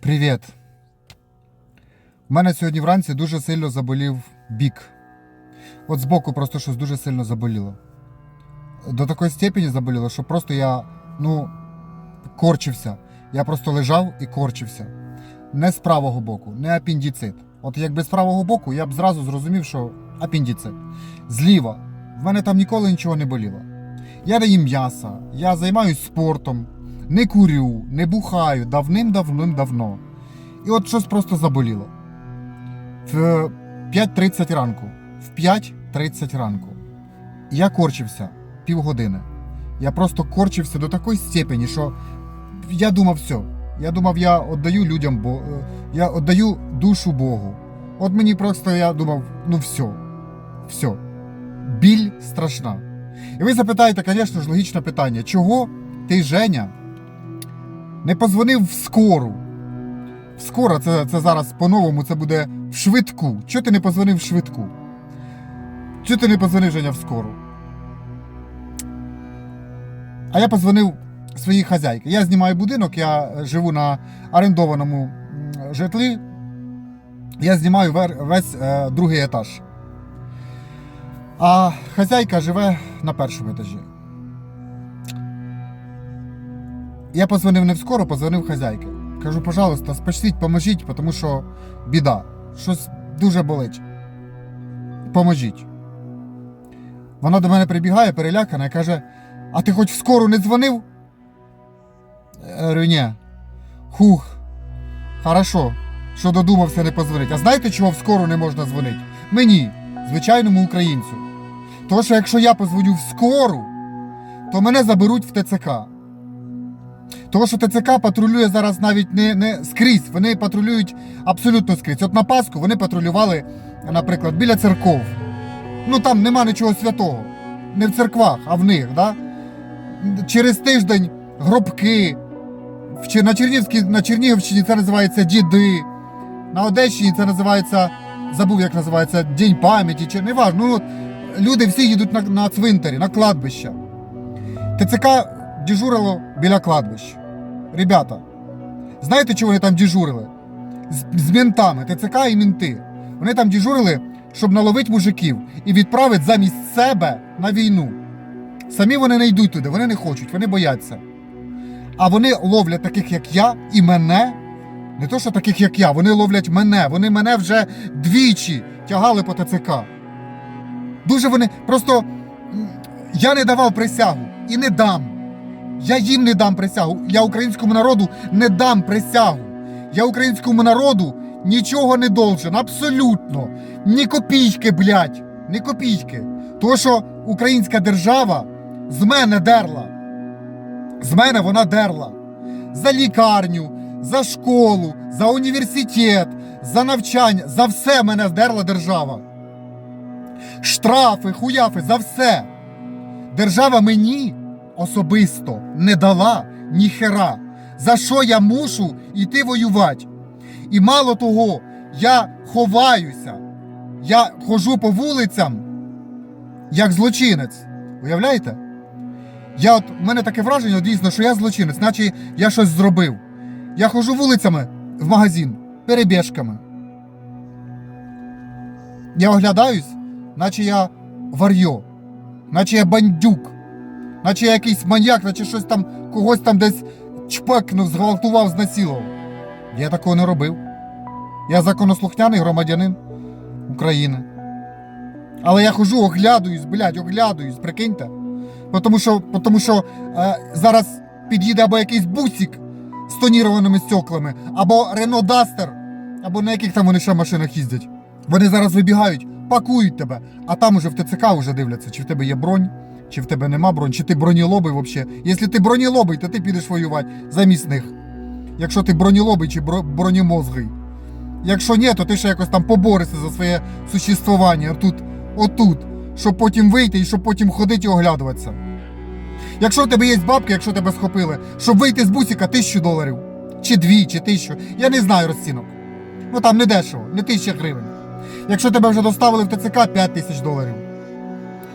Привіт. У мене сьогодні вранці дуже сильно заболів бік. От збоку просто щось дуже сильно заболіло. До такої степені заболіло, що просто я, ну, корчився. Я просто лежав і корчився. Не з правого боку, не апендицит. От якби з правого боку, я б зразу зрозумів, що апендицит. Зліва. В мене там ніколи нічого не боліло. Я не їм м'яса, я займаюся спортом, не курю, не бухаю давним-давним-давно. І от щось просто заболіло. В 5.30 ранку. В 5.30 ранку. Я корчився півгодини. Я просто корчився до такої степені, що я думав, все. Я думав, я віддаю людям, бо е, я віддаю душу Богу. От мені просто я думав, ну все, все. Біль страшна. І ви запитаєте, звісно ж, логічне питання, чого ти, Женя, не позвонив в скору? В скоро, це, це зараз по-новому, це буде в швидку. Чого ти не позвонив в швидку? Чого ти не позвонив Женя в скору? А я позвонив своїй хазяйці. Я знімаю будинок, я живу на орендованому житлі. Я знімаю весь е, другий етаж. А хазяйка живе на першому етажі. Я позвонив не в скору, позвонив хазяйки. Кажу, пожалуйста, спасіть, поможіть, тому що біда. Щось дуже болить. Поможіть. Вона до мене прибігає, перелякана і каже: А ти хоч скору не дзвонив? Я. Хух. Хорошо, що додумався не позвонити. А знаєте, чого в скору не можна дзвонити? Мені, звичайному українцю. Тому що якщо я позвоню скору, то мене заберуть в ТЦК. Тому що ТЦК патрулює зараз навіть не, не скрізь, вони патрулюють абсолютно скрізь. От на Пасху вони патрулювали, наприклад, біля церков. Ну там нема нічого святого. Не в церквах, а в них. Да? Через тиждень гробки. На, на Чернігівщині це називається діди. На Одещині це називається, забув, як називається, День пам'яті, чи не. Ну, от, люди всі їдуть на, на цвинтарі, на кладбище. ТЦК дежурило біля кладбища. Ребята, знаєте, чого вони там дежурили? З, з ментами, ТЦК і мінти. Вони там дежурили, щоб наловити мужиків і відправити замість себе на війну. Самі вони не йдуть туди, вони не хочуть, вони бояться. А вони ловлять таких, як я, і мене. Не то, що таких, як я, вони ловлять мене. Вони мене вже двічі тягали по ТЦК. Дуже вони. Просто я не давав присягу і не дам. Я їм не дам присягу. Я українському народу не дам присягу. Я українському народу нічого не должен. Абсолютно. Ні копійки, блядь. Ні копійки. Тому що українська держава з мене дерла. З мене вона дерла. За лікарню, за школу, за університет, за навчання, за все мене вдерла держава. Штрафи, хуяфи, за все. Держава мені особисто не дала ніхера. За що я мушу йти воювати? І мало того, я ховаюся. Я хожу по вулицям як злочинець. Уявляєте? Я от, в мене таке враження, дійсно, що я злочинець, наче я щось зробив. Я ходжу вулицями в магазин, перебіжками. Я оглядаюсь, наче я вар'йо, наче я бандюк, наче якийсь маньяк, наче щось там когось там десь чпекнув, зґвалтував, знасилував. Я такого не робив. Я законослухняний громадянин України. Але я хожу, оглядуюсь, блядь, оглядуюсь, прикиньте. Тому що, тому що е, зараз під'їде або якийсь бусик з тонірованими стеклами, або Рено Дастер, або на яких там вони ще машинах їздять. Вони зараз вибігають, пакують тебе, а там уже в ТЦК вже дивляться, чи в тебе є бронь, чи в тебе нема бронь, чи ти бронілобий взагалі. Якщо ти бронілобий, то ти підеш воювати замість них. Якщо ти бронілобий чи бро- бронемозгий. Якщо ні, то ти ще якось там поборешся за своє существування тут, отут, щоб потім вийти і щоб потім ходити і оглядуватися. Якщо в тебе є бабки, якщо тебе схопили, щоб вийти з бусика тисячу доларів, чи дві, чи тисячу, я не знаю розцінок. Ну там не дешево, не тисяча гривень. Якщо тебе вже доставили в ТЦК 5 тисяч доларів.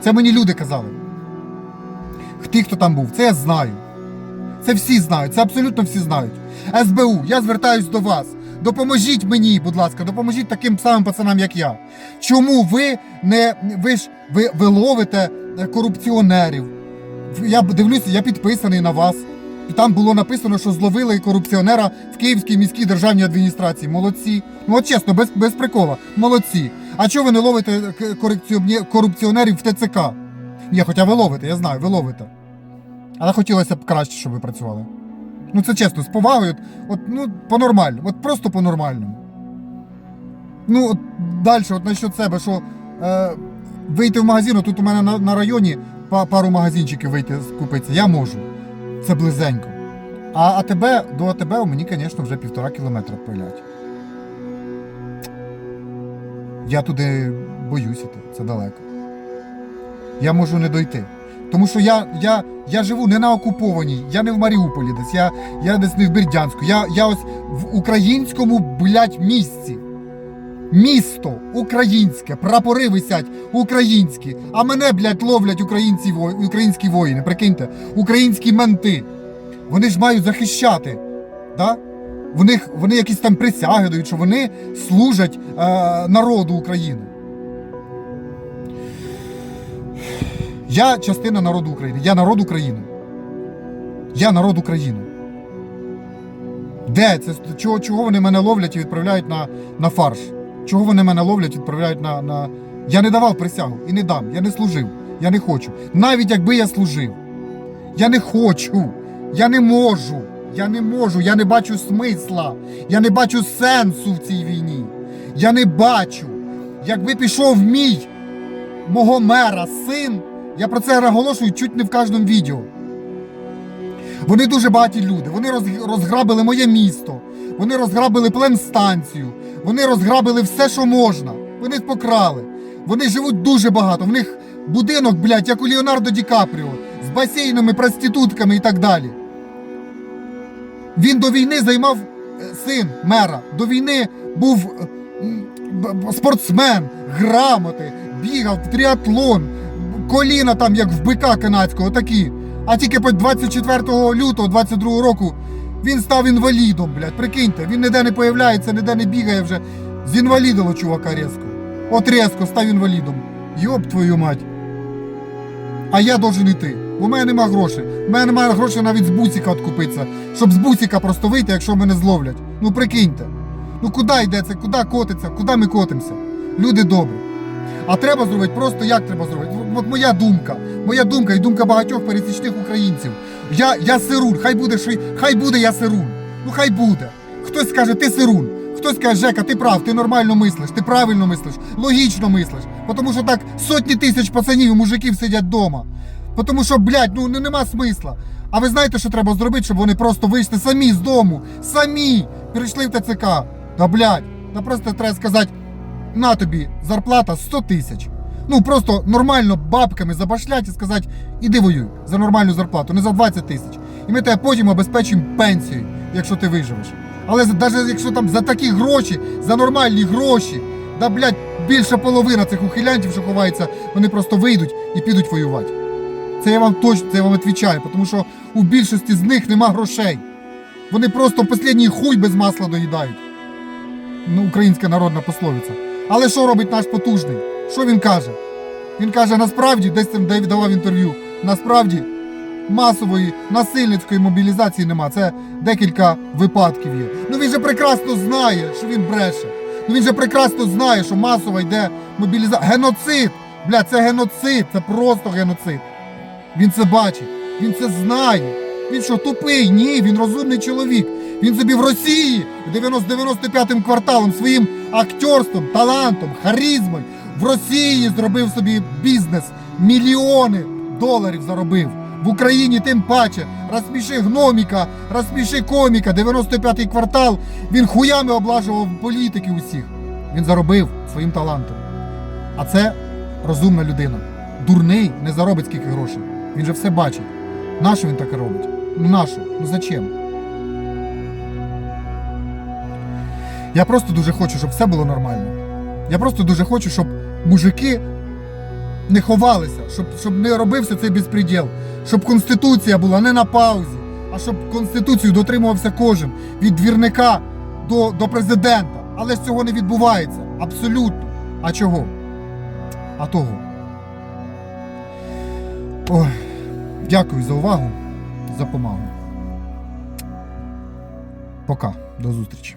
Це мені люди казали. Ті, хто там був, це я знаю. Це всі знають, це абсолютно всі знають. СБУ, я звертаюсь до вас. Допоможіть мені, будь ласка, допоможіть таким самим пацанам, як я. Чому ви не ви ж ви, ви ловите е, корупціонерів? Я дивлюся, я підписаний на вас. І там було написано, що зловили корупціонера в Київській міській державній адміністрації. Молодці. Ну от чесно, без, без прикола. Молодці. А чого ви не ловите корупціонерів в ТЦК? Ні, хоча ви ловите, я знаю, ви ловите. Але хотілося б краще, щоб ви працювали. Ну це чесно, з повагою, от, ну, по-нормальному, от просто по-нормальному. Ну, от далі, от насчет себе, що е, вийти в магазин, тут у мене на, на районі па- пару магазинчиків вийти купитися, я можу. Це близенько. А АТБ, до АТБ у мені, звісно, вже півтора кілометра пилять. Я туди боюсь іти, це далеко. Я можу не дойти. Тому що я, я, я живу не на окупованій, я не в Маріуполі десь, я, я десь не в Бердянську. Я, я ось в українському, блядь, місці. Місто українське, прапори висять українські, а мене, блядь, ловлять українці, українські воїни, прикиньте, українські менти. Вони ж мають захищати. Да? Вони, вони якісь там присяги дають, що вони служать е, народу України. Я частина народу України. Я народ України. Я народ України. Де це? Чого, чого вони мене ловлять і відправляють на, на фарш? Чого вони мене ловлять і відправляють на, на. Я не давав присягу і не дам. Я не служив. Я не хочу. Навіть якби я служив. Я не хочу. Я не можу. Я не можу. Я не бачу смисла. Я не бачу сенсу в цій війні. Я не бачу. Якби пішов мій мого мера син, я про це наголошую чуть не в кожному відео. Вони дуже багаті люди. Вони розграбили моє місто. Вони розграбили пленстанцію. Вони розграбили все, що можна. Вони покрали. Вони живуть дуже багато. В них будинок, блядь, як у Леонардо Ді Капріо, з басейнами, проститутками і так далі. Він до війни займав е, син мера. До війни був спортсмен, грамоти, бігав в тріатлон, коліна там, як в бика канадського, такі. А тільки по 24 лютого 22 року він став інвалідом, блядь. Прикиньте, він ніде не появляється, ніде не бігає вже. З інвалідило чувака різко. От різко став інвалідом. Йоб твою мать. А я должен йти. В мене нема грошей. У мене немає грошей навіть з бусіка откупитися. Щоб з бусіка просто вийти, якщо мене зловлять. Ну прикиньте. Ну куди йде це? Куди котиться? Куди ми котимося? Люди добрі. А треба зробити просто як треба зробити. От моя думка. Моя думка і думка багатьох пересічних українців. Я, я сирун, хай буде ши- хай буде я сирун. Ну хай буде. Хтось скаже, ти сирун. Хтось каже, Жека, ти прав, ти нормально мислиш, ти правильно мислиш, логічно мислиш. Тому що так сотні тисяч пацанів і мужиків сидять вдома. Тому що, блядь, ну ну, нема смисла. А ви знаєте, що треба зробити, щоб вони просто вийшли самі з дому, самі прийшли в ТЦК. Та блядь, та просто треба сказати, на тобі зарплата 100 тисяч. Ну просто нормально бабками забашлять і сказати, іди воюй за нормальну зарплату, не за 20 тисяч. І ми тебе потім обезпечимо пенсією, якщо ти виживеш. Але навіть якщо там за такі гроші, за нормальні гроші, да блядь, більше половина цих ухилянтів, що ховаються, вони просто вийдуть і підуть воювати. Це я вам точно це я вам відповідаю, тому що у більшості з них нема грошей. Вони просто останній хуй без масла доїдають. Ну, українська народна пословиця. Але що робить наш потужний? Що він каже? Він каже, насправді, десь там Дейв давав інтерв'ю, насправді масової насильницької мобілізації нема. Це декілька випадків є. Ну він же прекрасно знає, що він бреше. Ну він же прекрасно знає, що масово йде мобілізація. Геноцид! Бля, це геноцид, це просто геноцид. Він це бачить, він це знає. Він що, тупий? Ні, він розумний чоловік. Він собі в Росії 90 95-м кварталом своїм актерством, талантом, харизмою в Росії зробив собі бізнес, мільйони доларів заробив. В Україні тим паче. Розсміши гноміка, розсміши коміка, 95-й квартал. Він хуями облажував політики усіх. Він заробив своїм талантом. А це розумна людина. Дурний не заробить скільки грошей. Він же все бачить. Нащо він таке робить? Ну нащо? Ну зачем? Я просто дуже хочу, щоб все було нормально. Я просто дуже хочу, щоб мужики не ховалися, щоб, щоб не робився цей безпреділ, щоб конституція була не на паузі, а щоб Конституцію дотримувався кожен від двірника до, до президента. Але ж цього не відбувається. Абсолютно. А чого? А того. Ой, дякую за увагу, за помагу. Пока, до зустрічі.